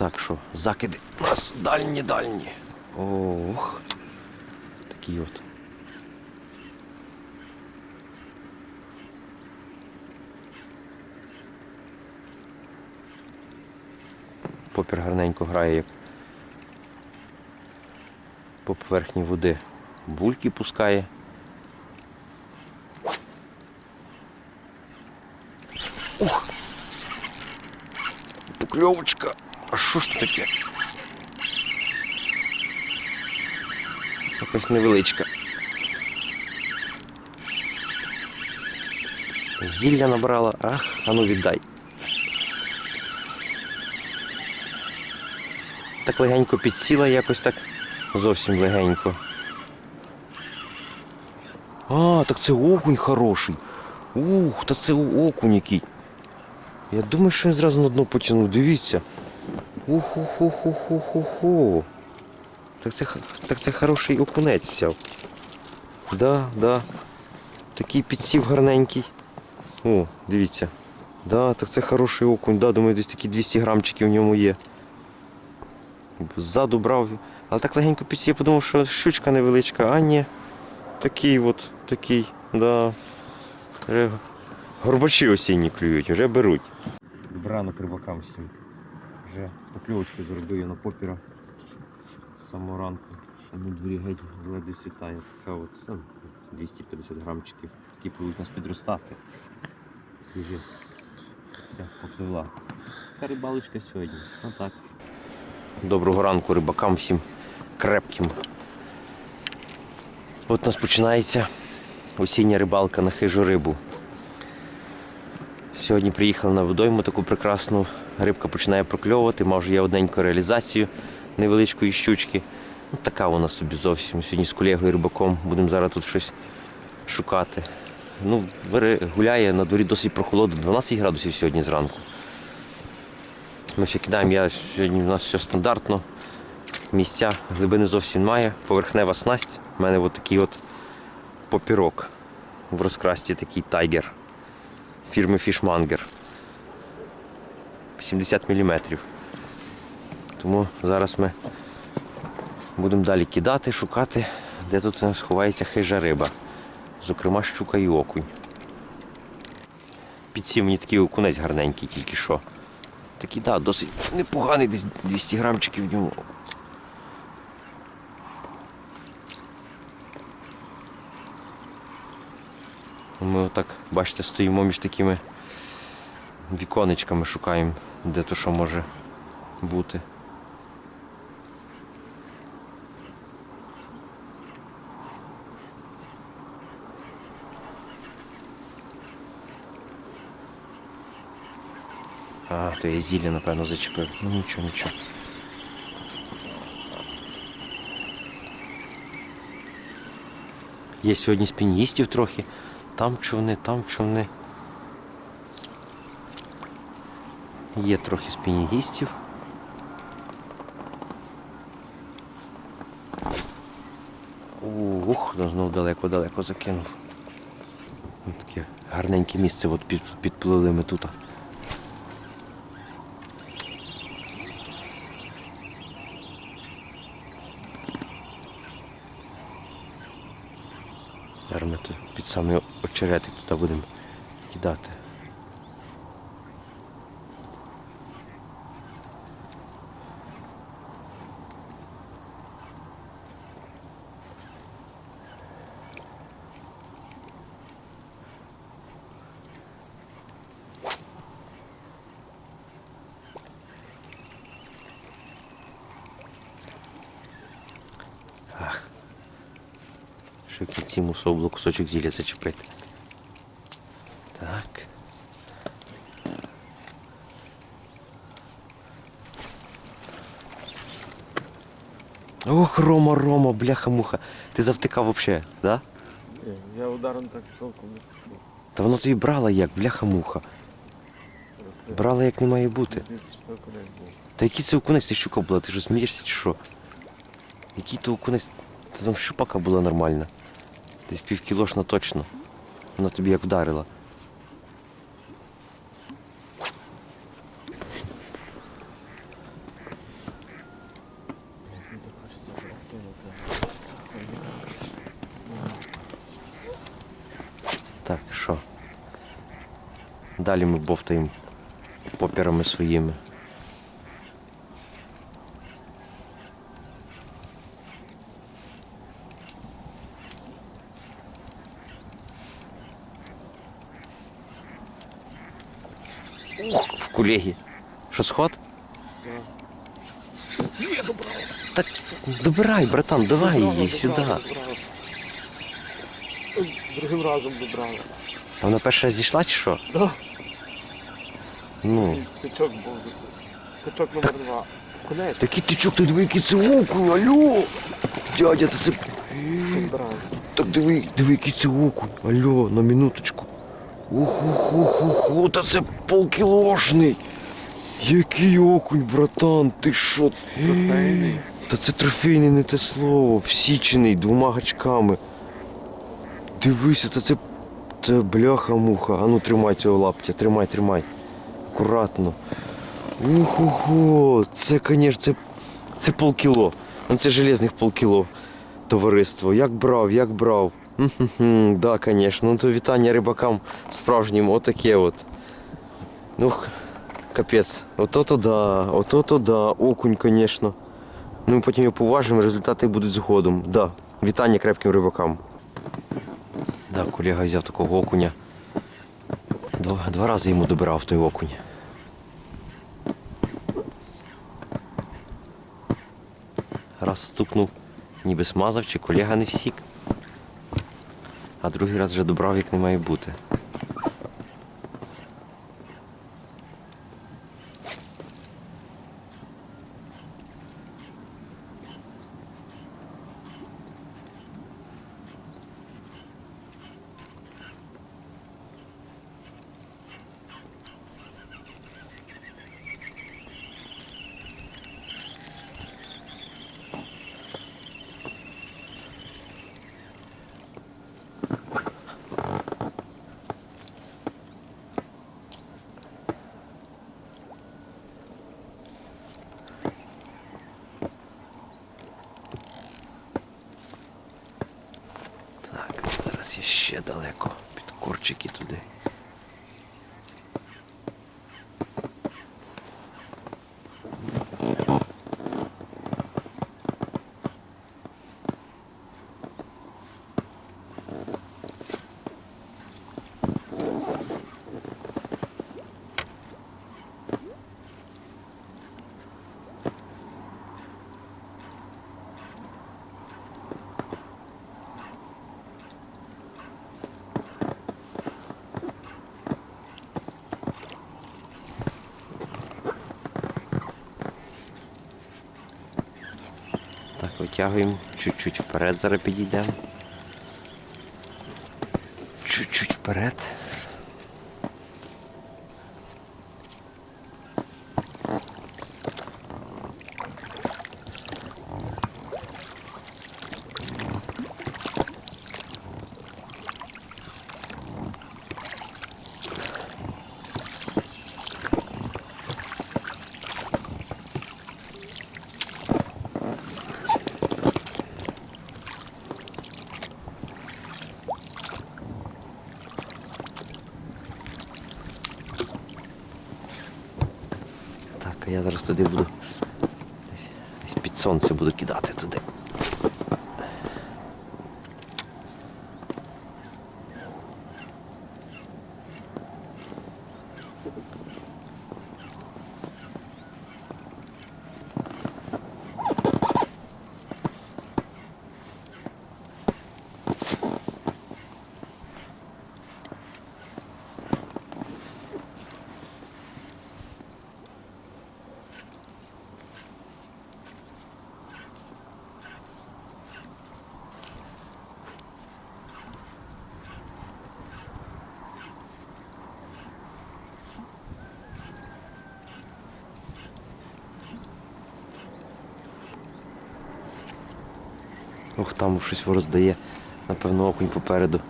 Так що, закиди у нас дальні дальні. Ох. Такі от. Попір гарненько грає, як по поверхні води. Бульки пускає. Ух! Покльовочка. Що ж це таке? Якась невеличка. Зілля набрала, ах, а ну віддай. Так легенько підсіла якось так. Зовсім легенько. А, так це окунь хороший. Ух, та це окунь який. Я думаю, що він зразу на дно потягнув. Дивіться. Уху-ху-ху-ху-ху-ху. Так це, так це хороший окунець взяв. Да, да. Такий підсів гарненький. О, дивіться. Да, так це хороший окунь. Да, думаю, десь такі 200 грамчиків в ньому є. Ззаду брав. Але так легенько підсів, я подумав, що щучка невеличка, а ні. Такий от, такий, да. Горбачі осінні клюють, вже беруть. Бранок рибакам всім. Вже покльовочку зробив на попіра з самого ранку. Ще на дворі геть ледве світає. Така от ну, 250 грамчиків. Такі будуть нас підростати. Вже все, попливла. Така рибалочка сьогодні. Ну так. Доброго ранку рибакам всім крепким. От у нас починається осіння рибалка на хижу рибу. Сьогодні приїхали на водойму таку прекрасну. Рибка починає прокльовувати, мав вже я одненьку реалізацію невеличкої щучки. Ну, така вона собі зовсім. Сьогодні з колегою рибаком будемо зараз тут щось шукати. Ну, гуляє на дворі досить прохолодно, 12 градусів сьогодні зранку. Ми ще кидаємо, я сьогодні у нас все стандартно. Місця глибини зовсім немає. Поверхнева снасть. У мене от такий от попірок в розкрасті такий тайгер фірми Fishmonger. 70 мм. Тому зараз ми будемо далі кидати, шукати, де тут у нас ховається хижа риба. Зокрема, щука і окунь. Підсів мені такий окунець гарненький тільки що. Такий, так, да, досить непоганий, десь 200 грамчиків в ньому. Ми отак, бачите, стоїмо між такими віконечками, шукаємо, де то що може бути. А, то я зілля, напевно, зачепив. Ну нічого, нічого. Є сьогодні спіністів трохи. Там човни, там човни. Є трохи спінігістів. Ух, ну, знов далеко-далеко закинув. Ось Таке гарненьке місце от під, підплили ми тут. Зараз ми тут під самий очеретик туди будемо кидати. Ще в кінці мусив було кусочок зілля зачепити. Так. Ох, Рома, Рома, бляха-муха. Ти завтикав взагалі, да? Ні, Я ударом так толком не пішов. Та воно тобі брала як, бляха-муха. Брала як не має бути. Що. Та який це окунець, ти щука була, ти що смієшся чи що? Який то окунець? Та там щупака була нормальна. Десь півкілошна точно. Вона тобі як вдарила. Так, що? Далі ми бовтаємо поперами своїми. В. Що сход? Добра. Так добирай, братан, давай її сюди. Другим разом добрали. А вона перша зійшла чи що? Да. Ну. Качок був. Качок номер два. Конець. Такий тичок, ти диви, який це окунь, алло! Дядя, та це. Добрали. Так диви, диви, який це окунь. Алло, на минуточку. Ух ух ух ух ух та це полкілошний. Який окунь, братан, ти що? Трофейний. Та це трофейний не те слово, всічений двома гачками. Дивися, та це. Це бляха-муха. Ану тримай цього лаптя, тримай, тримай. Акуратно. Уху, це, звісно, це, це полкіло. Ну це железних полкіло. Товариство. Як брав, як брав. Да, звісно. Ну то вітання рибакам справжнім, отаке от. Ну, капець. Ото-то да, ото-то да, окунь, звісно. Ну, ми потім його поважимо, результати будуть згодом. Да. Вітання крепким рибакам. Да, колега взяв такого окуня. Два, два рази йому добирав той окунь. Раз стукнув, ніби смазав, чи колега не всік. А другий раз вже добрав, як не має бути. Так, зараз я ще далеко. Під корчики туди. Витягуємо чуть-чуть вперед, зараз підійдемо. Чуть-чуть вперед. Так, а я зараз туди буду. Десь, під сонце буду кидати туди. Ух, там щось роздає. Напевно, окунь попереду.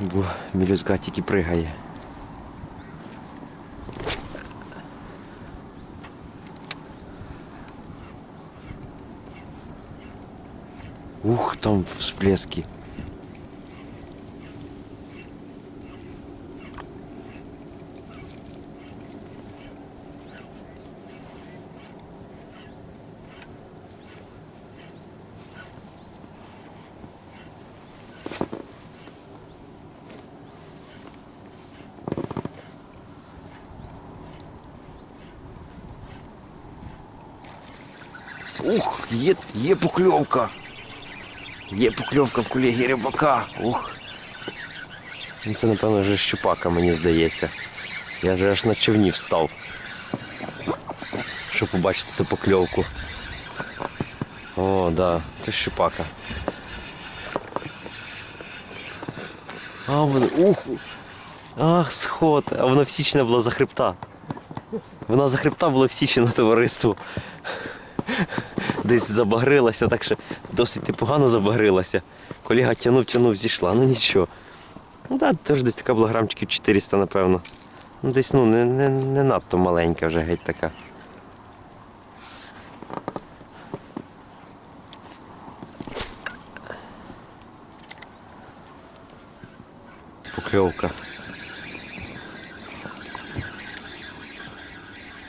Бо мілюзга тільки пригає. Ух, там всплески. Ух, є, є покльовка. Є покльовка в колеги рибака. Ух. Ну, Це, напевно, вже щупака, мені здається. Я вже аж на човні встав. Щоб побачити ту покльовку. О, да, це щупака. А, воно, ух! Ах, сход. А вона всічена була за хребта. Вона за хребта була всічена товариство. Десь забагрилася, так що досить непогано забагрилася. Колега тянув, тянув, зійшла, ну нічого. Ну так, теж десь така була грамчиків 400, напевно. Ну десь ну, не, не, не надто маленька вже геть така. Покльовка.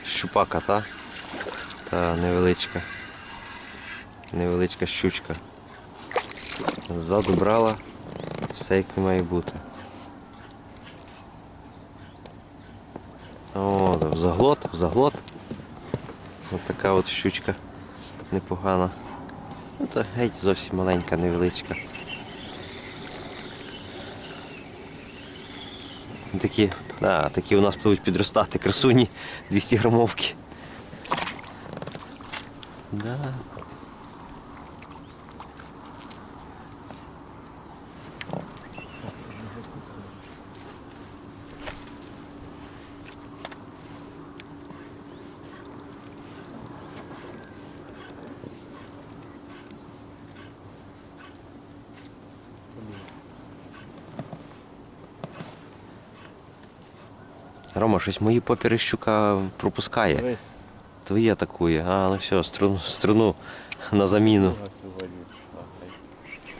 Щупака, та? Та невеличка. Невеличка щучка. Ззаду брала, все як не має бути. О, заглот, в заглот. Ось така от щучка непогана. Ну та геть зовсім маленька, невеличка. Такі, да, такі у нас будуть підростати красуні 200 грамовки. Да. Рома, щось мої попіри щука пропускає. Твої атакує. А, ну все, струну, струну на заміну.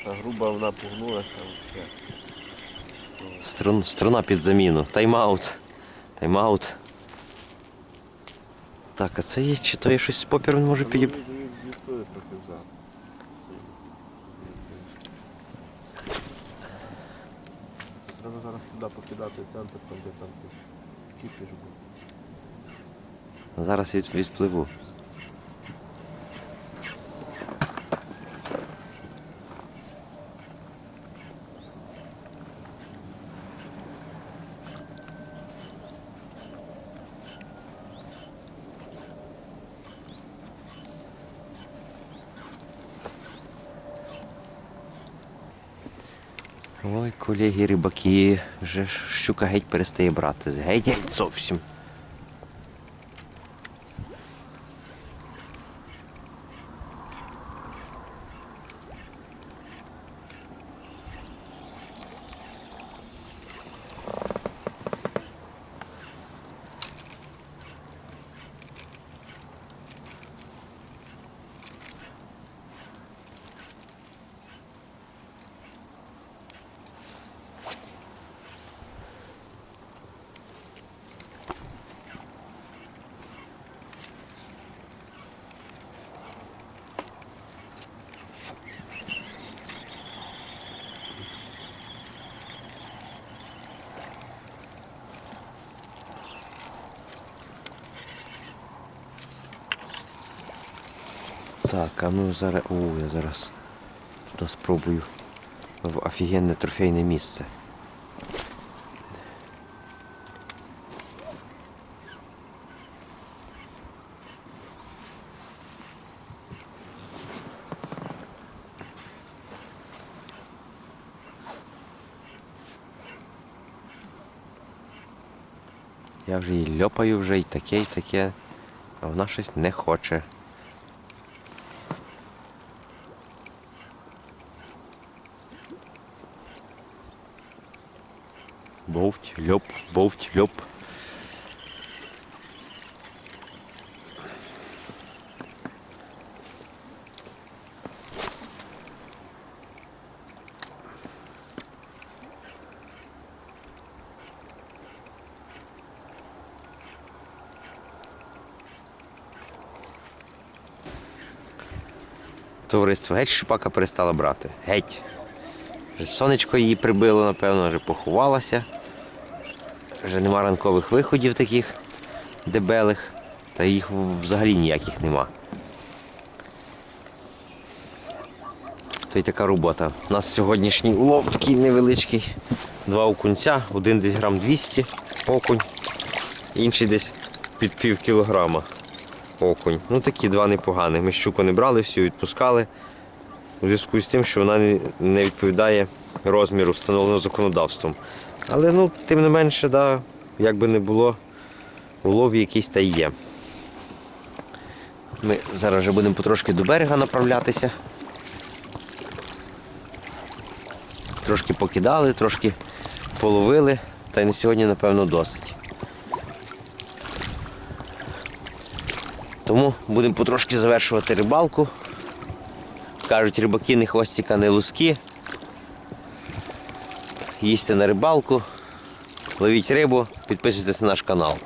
груба вона погнулася. Струн, струна під заміну. Тайм-аут. Тайм-аут. Так, а це є, чи то є щось з попіром може підіб... Треба зараз туди покидати центр, там де там. Зараз я відпливу. Ой, колеги рибаки, вже щука геть перестає брати. Геть геть зовсім. Так, а ну зараз. О, я зараз туди спробую в офігенне трофейне місце. Я вже її льопаю вже і таке, і таке, а вона щось не хоче. Льоп, бовть, льоп. Товариство, геть шпака перестала брати. Геть. Сонечко її прибило, напевно, вже поховалася. Вже нема ранкових виходів таких дебелих, та їх взагалі ніяких нема. То й така робота. У нас сьогоднішній улов такий невеличкий. Два окунця, один десь грам 200 окунь, інший десь під пів кілограма окунь. Ну такі два непогані. Ми щуку не брали, всю відпускали. У зв'язку з тим, що вона не- відповідає розміру, встановленого законодавством. Але ну, тим не менше, да, як би не було, улов якийсь та є. Ми зараз вже будемо потрошки до берега направлятися. Трошки покидали, трошки половили, та й на сьогодні, напевно, досить. Тому будемо потрошки завершувати рибалку. Кажуть, рибаки не хвостика, не луски. Їсти на рибалку, ловіть рибу, підписуйтесь на наш канал.